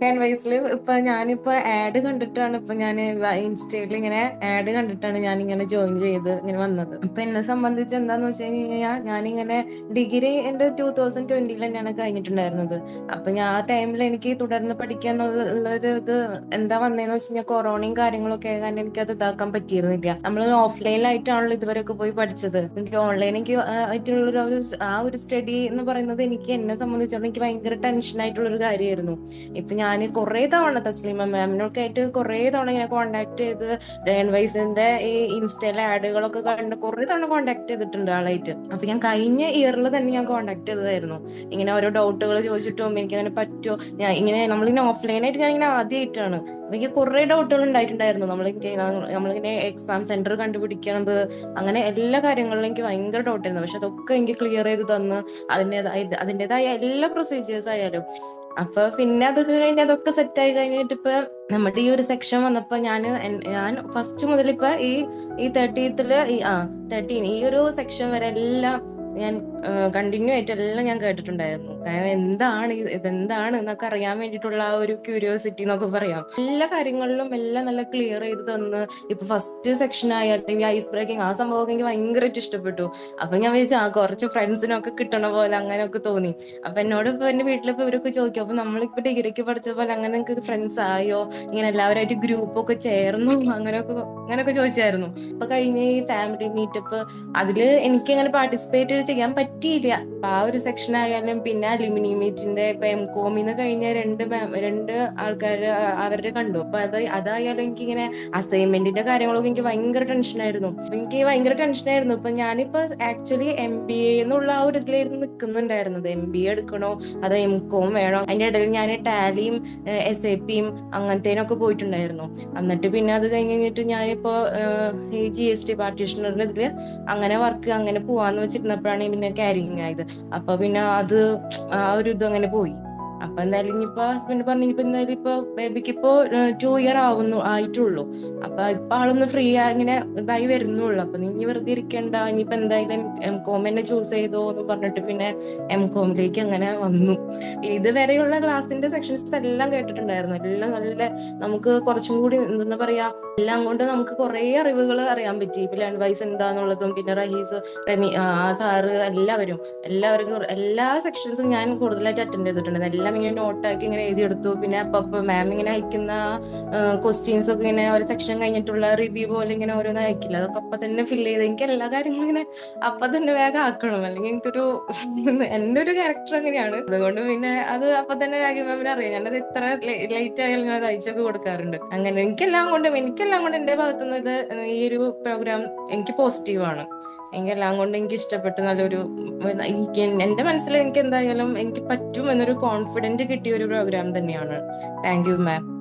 വയസ്സിൽ ഇപ്പൊ ഞാനിപ്പോ ആഡ് കണ്ടിട്ടാണ് ഇപ്പൊ ഞാൻ ഇൻസ്റ്റയിൽ ഇങ്ങനെ ആഡ് കണ്ടിട്ടാണ് ഞാൻ ഇങ്ങനെ ജോയിൻ ചെയ്ത് ഇങ്ങനെ വന്നത്. അപ്പൊ എന്നെ സംബന്ധിച്ച് എന്താന്ന് വെച്ച് കഴിഞ്ഞാൽ ഞാനിങ്ങനെ ഡിഗ്രി എന്റെ ടൂ തൗസൻഡ് ട്വന്റിയിൽ തന്നെയാണ് കഴിഞ്ഞിട്ടുണ്ടായിരുന്നത്. അപ്പൊ ഞാൻ ആ ടൈമിൽ എനിക്ക് തുടർന്ന് പഠിക്കുക എന്നുള്ളൊരു ഇത് എന്താ വന്നതെന്ന് വെച്ച് കഴിഞ്ഞാൽ കൊറോണയും കാര്യങ്ങളൊക്കെ കാരണം അത് ഇതാക്കാൻ പറ്റിയിരുന്നില്ല. നമ്മൾ ഓഫ്ലൈനിലായിട്ടാണല്ലോ ഇതുവരെയൊക്കെ പോയി പഠിച്ചത്. എനിക്ക് ഓൺലൈൻ എനിക്ക് ആയിട്ടുള്ള ഒരു ആ ഒരു സ്റ്റഡി എന്ന് പറയുന്നത് എനിക്ക് എന്നെ സംബന്ധിച്ചിടത്തോളം എനിക്ക് ഭയങ്കര ടെൻഷൻ ആയിട്ടുള്ള ഒരു കാര്യമായിരുന്നു ഇപ്പൊ ഞാൻ കുറെ തവണ തസ്ലീമ മാമിനൊക്കെ ആയിട്ട് കുറേ തവണ ഇങ്ങനെ കോണ്ടാക്ട് ചെയ്ത് റേൺവൈസിന്റെ ഈ ഇൻസ്റ്റയിലെ ആഡുകളൊക്കെ കണ്ട് കുറേ തവണ കോണ്ടാക്ട് ചെയ്തിട്ടുണ്ട് ആളായിട്ട്. അപ്പൊ ഞാൻ കഴിഞ്ഞ ഇയറിൽ തന്നെ ഞാൻ കോണ്ടാക്ട് ചെയ്തതായിരുന്നു. ഇങ്ങനെ ഓരോ ഡൗട്ടുകൾ ചോദിച്ചിട്ടും എനിക്ക് അങ്ങനെ പറ്റുമോ ഞാൻ ഇങ്ങനെ നമ്മളിങ്ങനെ ഓഫ്ലൈനായിട്ട് ഞാൻ ഇങ്ങനെ ആദ്യമായിട്ടാണ് എനിക്ക് കുറെ ഡൗട്ടുകൾ ഉണ്ടായിട്ടുണ്ടായിരുന്നു. നമ്മൾ നമ്മളിങ്ങനെ എക്സാം സെന്റർ കണ്ടുപിടിക്കണത് അങ്ങനെ എല്ലാ കാര്യങ്ങളിലും എനിക്ക് ഭയങ്കര ഡൗട്ടായിരുന്നു പക്ഷെ അതൊക്കെ എനിക്ക് ക്ലിയർ ചെയ്ത് തന്ന്. അതിന്റെതായ അതിന്റെതായ എല്ലാ പ്രൊസീജിയേഴ്സ് ആയാലും അപ്പൊ പിന്നെ അതൊക്കെ കഴിഞ്ഞ് അതൊക്കെ സെറ്റ് ആയി കഴിഞ്ഞിട്ട് ഇപ്പൊ നമ്മുടെ ഈ ഒരു സെക്ഷൻ വന്നപ്പോ ഞാൻ ഞാൻ ഫസ്റ്റ് മുതൽ ഇപ്പൊ ഈ ഈ തേർട്ടീത്തിൽ ആ തേർട്ടീൻ ഈ ഒരു സെക്ഷൻ വരെ എല്ലാം ഞാൻ കണ്ടിന്യൂ ആയിട്ട് എല്ലാം ഞാൻ കേട്ടിട്ടുണ്ടായിരുന്നു. കാരണം എന്താണ് ഇത് ഇതെന്താണ് എന്നൊക്കെ അറിയാൻ വേണ്ടിയിട്ടുള്ള ആ ഒരു ക്യൂരിയോസിറ്റി എന്നൊക്കെ പറയാം. എല്ലാ കാര്യങ്ങളിലും എല്ലാം നല്ല ക്ലിയർ ചെയ്ത് തന്ന് ഇപ്പൊ ഫസ്റ്റ് സെക്ഷൻ ആയാലും ഐസ് ബ്രേക്കിംഗ് ആ സംഭവമൊക്കെ എനിക്ക് ഭയങ്കരമായിട്ട് ഇഷ്ടപ്പെട്ടു. അപ്പൊ ഞാൻ വിചാരിച്ചു ആ കുറച്ച് ഫ്രണ്ട്സിനൊക്കെ കിട്ടണ പോലെ അങ്ങനെയൊക്കെ തോന്നി. അപ്പൊ എന്നോട് ഇപ്പൊ എന്റെ വീട്ടിലിപ്പോ ഇവരൊക്കെ ചോദിക്കും അപ്പൊ നമ്മളിപ്പോ ഡിഗ്രിക്ക് പഠിച്ച പോലെ അങ്ങനെ നിങ്ങൾക്ക് ഫ്രണ്ട്സ് ആയോ? ഇങ്ങനെ എല്ലാവരുമായിട്ട് ഗ്രൂപ്പൊക്കെ ചേർന്നു? അങ്ങനെയൊക്കെ അങ്ങനെയൊക്കെ ചോദിച്ചായിരുന്നു. അപ്പൊ കഴിഞ്ഞ ഈ ഫാമിലി മീറ്റപ്പ് അതിൽ എനിക്ക് അങ്ങനെ പാർട്ടിസിപ്പേറ്റ് ചെയ്യാൻ പറ്റിയില്ല. അപ്പൊ ആ ഒരു സെക്ഷൻ ആയാലും പിന്നെ അലുമിനി മീറ്റിന്റെ ഇപ്പൊ എം കോമിന്ന് കഴിഞ്ഞ രണ്ട് രണ്ട് ആൾക്കാർ അവരുടെ കണ്ടു. അപ്പൊ അത് അതായാലും എനിക്ക് ഇങ്ങനെ അസൈൻമെന്റിന്റെ കാര്യങ്ങളൊക്കെ എനിക്ക് ഭയങ്കര ടെൻഷനായിരുന്നു. എനിക്ക് ഭയങ്കര ടെൻഷനായിരുന്നു. ഇപ്പൊ ഞാനിപ്പോ ആക്ച്വലി എം ബി എ എന്നുള്ള ആ ഒരു ഇതിലായിരുന്നു നിൽക്കുന്നുണ്ടായിരുന്നത് എം ബി എ എടുക്കണോ? അതോ എം കോം വേണോ? അതിന്റെ ഇടയിൽ ഞാൻ ടാലിയും എസ് എ പിയും അങ്ങനത്തേനൊക്കെ പോയിട്ടുണ്ടായിരുന്നു. എന്നിട്ട് പിന്നെ അത് കഴിഞ്ഞ് കഴിഞ്ഞിട്ട് ഞാനിപ്പോ ഈ ജി എസ് ടി പാർട്ടീഷണറിന്റെ ഇതിൽ അങ്ങനെ വർക്ക് അങ്ങനെ പോവാന്ന് വെച്ചിരുന്നപ്പോഴാണ് പിന്നെ ക്യാരിങ് ആയത്. അപ്പൊ പിന്നെ അത് ആ ഒരു ഇത് അങ്ങനെ പോയി. അപ്പൊ എന്തായാലും ഇനിയിപ്പോ ഹസ്ബൻഡ് പറഞ്ഞു ഇനിയിപ്പോ എന്തായാലും ഇപ്പൊ ബേബിക്ക് ഇപ്പോ ടു ഇയർ ആവുന്നു ആയിട്ടുള്ളൂ. അപ്പൊ ഇപ്പൊ ആളൊന്ന് ഫ്രീ ആയി ഇങ്ങനെ ഇതായി വരുന്നുള്ളൂ. അപ്പൊ നീ വെറുതെ ഇരിക്കണ്ട. ഇനിയിപ്പോ എന്തായാലും എം കോം തന്നെ ചൂസ് ചെയ്തോ എന്ന് പറഞ്ഞിട്ട് പിന്നെ എം കോമിലേക്ക് അങ്ങനെ വന്നു. ഇതുവരെയുള്ള ക്ലാസ്സിന്റെ സെക്ഷൻസ് എല്ലാം കേട്ടിട്ടുണ്ടായിരുന്നു. എല്ലാം നല്ല നമുക്ക് കുറച്ചും കൂടി എന്താ പറയാ എല്ലാം കൊണ്ട് നമുക്ക് കുറെ അറിവുകൾ അറിയാൻ പറ്റി. ലേൺ വൈസ് എന്താന്നുള്ളതും പിന്നെ റഹീസ് റമി സാറ് എല്ലാവരും എല്ലാവർക്കും എല്ലാ സെക്ഷൻസും ഞാൻ കൂടുതലായിട്ട് അറ്റൻഡ് ചെയ്തിട്ടുണ്ട്. എല്ലാം ഇങ്ങനെ നോട്ടാക്കി ഇങ്ങനെ എഴുതിയെടുത്തു. പിന്നെ അപ്പൊ മാം ഇങ്ങനെ അയക്കുന്ന ക്വസ്റ്റ്യൻസ് ഒക്കെ ഇങ്ങനെ ഒരു സെക്ഷൻ കഴിഞ്ഞിട്ടുള്ള റിവ്യൂ പോലെ ഇങ്ങനെ ഓരോന്ന് അയക്കില്ല. അതൊക്കെ അപ്പൊ തന്നെ ഫില്ല് ചെയ്ത് എനിക്ക് എല്ലാ കാര്യങ്ങളും ഇങ്ങനെ അപ്പൊ തന്നെ വേഗം ആക്കണം. അല്ലെങ്കിൽ എനിക്കൊരു എന്റെ ഒരു ക്യാരക്ടർ അങ്ങനെയാണ്. അതുകൊണ്ട് പിന്നെ അത് അപ്പൊ തന്നെ രാഗി മാമിനെ അറിയാം. ഞാനത് ഇത്ര ലേറ്റ് ആയാലും ഞാൻ അയച്ചൊക്കെ കൊടുക്കാറുണ്ട്. അങ്ങനെ എനിക്കെല്ലാം കൊണ്ടും എനിക്കെല്ലാം കൊണ്ട് എന്റെ ഭാഗത്തുനിന്ന് ഇത് ഈ ഒരു പ്രോഗ്രാം എനിക്ക് പോസിറ്റീവാണ് എനിക്കെല്ലാം കൊണ്ട് എനിക്ക് ഇഷ്ടപ്പെട്ടു നല്ലൊരു എനിക്ക് എന്റെ മനസ്സിൽ എനിക്ക് എന്തായാലും എനിക്ക് പറ്റും എന്നൊരു കോൺഫിഡന്റ് കിട്ടിയ ഒരു പ്രോഗ്രാം തന്നെയാണ്. Thank you ma'am